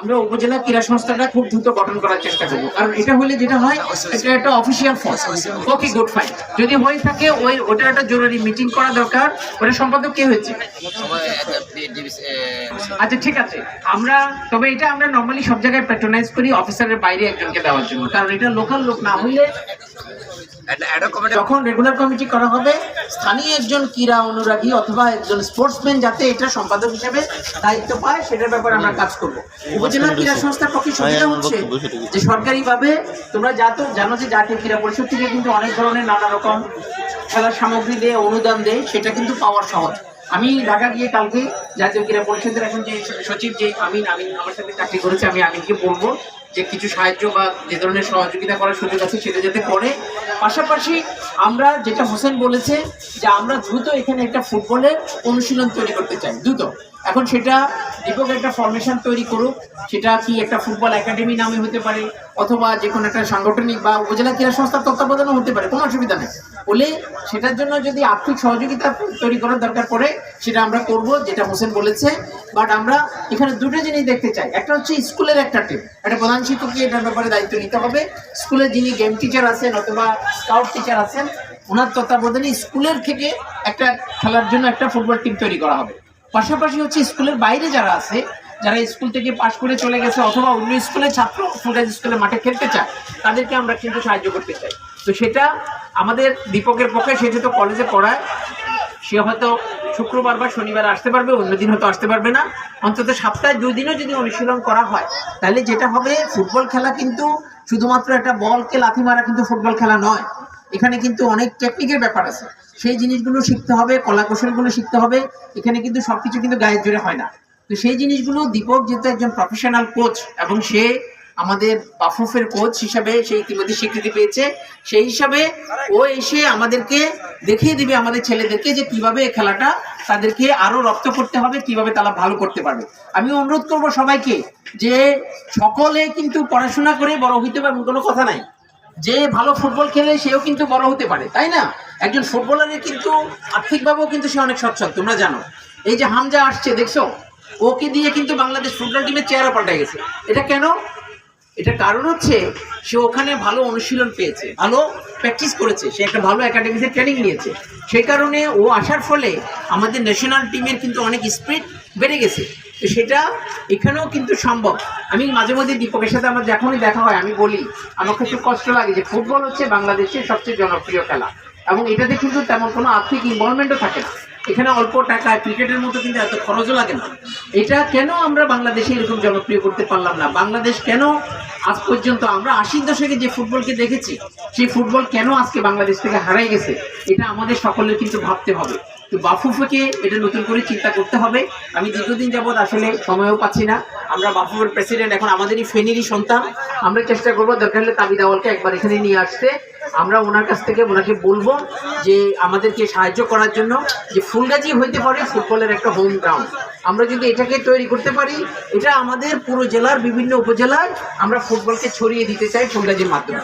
আমরা উপজেলা ক্রীড়া সংস্থাটা খুব দ্রুত গঠন করার চেষ্টা করব। কারণ এটা হলে যেটা হয়, এটা একটা official form okay good fine যদি হয়ে থাকে, ওই, ওটা একটা জরুরি মিটিং করা দরকার। ওটা সম্পাদক কে হয়েছে? আচ্ছা ঠিক আছে। আমরা, তবে এটা আমরা নর্মালি সব জায়গায় প্যাট্রোনাইজ করি অফিসারের বাইরে একজনকে দেওয়ার জন্য। কারণ এটা লোকাল লোক না হইলে যখন রেগুলার কমিটি করা হবে, স্থানীয় একজন ক্রীড়া অনুরাগী অথবা একজন স্পোর্টসম্যান যাতে এটা সম্পাদক হিসেবে দায়িত্ব পায়, সেটার ব্যাপারে আমরা কাজ করব। উপজেলা ক্রীড়া সংস্থার পক্ষে সুবিধা হচ্ছে। যে সরকারিভাবে তোমরা যা তো জানো যে জাতীয় ক্রীড়া পরিষদ থেকে কিন্তু অনেক ধরনের নানা রকম খেলার সামগ্রী দেয় অনুদান দেয় সেটা কিন্তু পাওয়ার সহজ আমি ঢাকা গিয়ে কালকে জাতীয় ক্রীড়া পরিষদের এখন যে সচিব যে আমিন আমিন আমার সাথে চাকরি করেছে আমি আমিনকে বলব যে কিছু সাহায্য বা যে ধরনের সহযোগিতা করার সুযোগ আছে সেটা যাতে করে। পাশাপাশি আমরা যেটা হোসেন বলেছে যে আমরা দ্রুত এখানে একটা ফুটবলের অনুশীলন তৈরি করতে চাই, দ্রুত। এখন সেটা দীপক একটা ফরমেশন তৈরি করুক, সেটা কি একটা ফুটবল একাডেমি নামে হতে পারে, অথবা যে কোনো একটা সাংগঠনিক বা উপজেলা ক্রীড়া সংস্থার তত্ত্বাবধানও হতে পারে, কোনো অসুবিধা নেই। বলে সেটার জন্য যদি আর্থিক সহযোগিতা তৈরি করার দরকার পড়ে, সেটা আমরা করব, যেটা হোসেন বলেছে। বাট আমরা এখানে দুটো জিনিস দেখতে চাই। একটা হচ্ছে স্কুলের একটা টিম একটা প্রধান শিক্ষককে এটার ব্যাপারে দায়িত্ব নিতে হবে? স্কুলের যিনি গেম টিচার আছেন অথবা স্কাউট টিচার আছেন ওনার তত্ত্বাবধানে স্কুলের থেকে একটা খেলার জন্য একটা ফুটবল টিম তৈরি করা হবে। পাশাপাশি হচ্ছে স্কুলের বাইরে যারা আছে, যারা স্কুল থেকে পাশ করে চলে গেছে অথবা অন্য স্কুলের ছাত্র ফুলগাছ স্কুলে মাঠে খেলতে চায়, তাদেরকে আমরা কিন্তু সাহায্য করতে চাই। তো সেটা আমাদের দীপকের পক্ষে, সে যেহেতু কলেজে পড়ায় সে হয়তো শুক্রবার বা শনিবার আসতে পারবে অন্যদিন হয়তো আসতে পারবে না। অন্তত সপ্তাহে দুই দিনও যদি অনুশীলন করা হয়, তাহলে যেটা হবে, ফুটবল খেলা কিন্তু শুধুমাত্র একটা বলকে লাথি মারা কিন্তু ফুটবল খেলা নয়। এখানে কিন্তু অনেক টেকনিকের ব্যাপার আছে। সেই জিনিসগুলো শিখতে হবে, কলা কৌশলগুলো শিখতে হবে। এখানে কিন্তু সবকিছু কিন্তু গায়ের জোরে হয় না। তো সেই জিনিসগুলো দীপক যেহেতু একজন প্রফেশনাল কোচ এবং সে আমাদের বাফুফের কোচ হিসাবে সে ইতিমধ্যে স্বীকৃতি পেয়েছে, সেই হিসাবে ও এসে আমাদেরকে দেখিয়ে দিবে আমাদের ছেলেদেরকে যে কীভাবে এই খেলাটা তাদেরকে আরও রপ্ত করতে হবে, কীভাবে তারা ভালো করতে পারবে। আমি অনুরোধ করব সবাইকে যে সকলে কিন্তু পড়াশোনা করে বড় হইতে পারবে, কোনো কথা নাই। যে ভালো ফুটবল খেলে সেও কিন্তু বড় হতে পারে, তাই না? একজন ফুটবলারের কিন্তু আর্থিকভাবেও কিন্তু সে অনেক সচ্ছল তোমরা জানো। এই যে হামজা আসছে, দেখছ? ওকে দিয়ে কিন্তু বাংলাদেশ ফুটবল টিমের চেহারা পাল্টাই গেছে। এটা কেন? এটা কারণ হচ্ছে, সে ওখানে ভালো অনুশীলন পেয়েছে, ভালো প্র্যাকটিস করেছে, সে একটা ভালো একাডেমিতে ট্রেনিং নিয়েছে। সেই কারণে ও আসার ফলে আমাদের ন্যাশনাল টিমের কিন্তু অনেক স্পিড বেড়ে গেছে। তো সেটা এখানেও কিন্তু সম্ভব। আমি মাঝে মধ্যে দীপকের সাথে আমার যখনই দেখা হয়, আমি বলি, আমার খুব কষ্ট লাগে যে ফুটবল হচ্ছে বাংলাদেশের সবচেয়ে জনপ্রিয় খেলা। এবং এটাতে কিন্তু তেমন কোনো আর্থিক ইনভলভমেন্টও থাকে না। এখানে অল্প টাকায় ক্রিকেটের মতো কিন্তু এত খরচও লাগে না। এটা কেন আমরা বাংলাদেশে এরকম জনপ্রিয় করতে পারলাম না? বাংলাদেশ কেন আজ পর্যন্ত আমরা আশির দশকে যে ফুটবলকে দেখেছি, সেই ফুটবল কেন আজকে বাংলাদেশ থেকে হারাই গেছে? এটা আমাদের সকলের কিন্তু ভাবতে হবে। তো বাফুফকে এটা নতুন করে চিন্তা করতে হবে। আমি দীর্ঘদিন যাবৎ আসলে সময়ও পাচ্ছি না। আমরা বাফুফের প্রেসিডেন্ট এখন আমাদেরই ফেনীরই সন্তান। আমরা চেষ্টা করব দরকার হলে তাবিদ আওয়ালকে একবার এখানে নিয়ে আসতে। আমরা ওনার কাছ থেকে ওনাকে বলব যে আমাদেরকে সাহায্য করার জন্য যে ফুলগাজি হইতে পারে ফুটবলের একটা হোম গ্রাউন্ড আমরা যদি এটাকে তৈরি করতে পারি, এটা আমাদের পুরো জেলার বিভিন্ন উপজেলায় আমরা ফুটবলকে ছড়িয়ে দিতে চাই ফুলগাজির মাধ্যমে।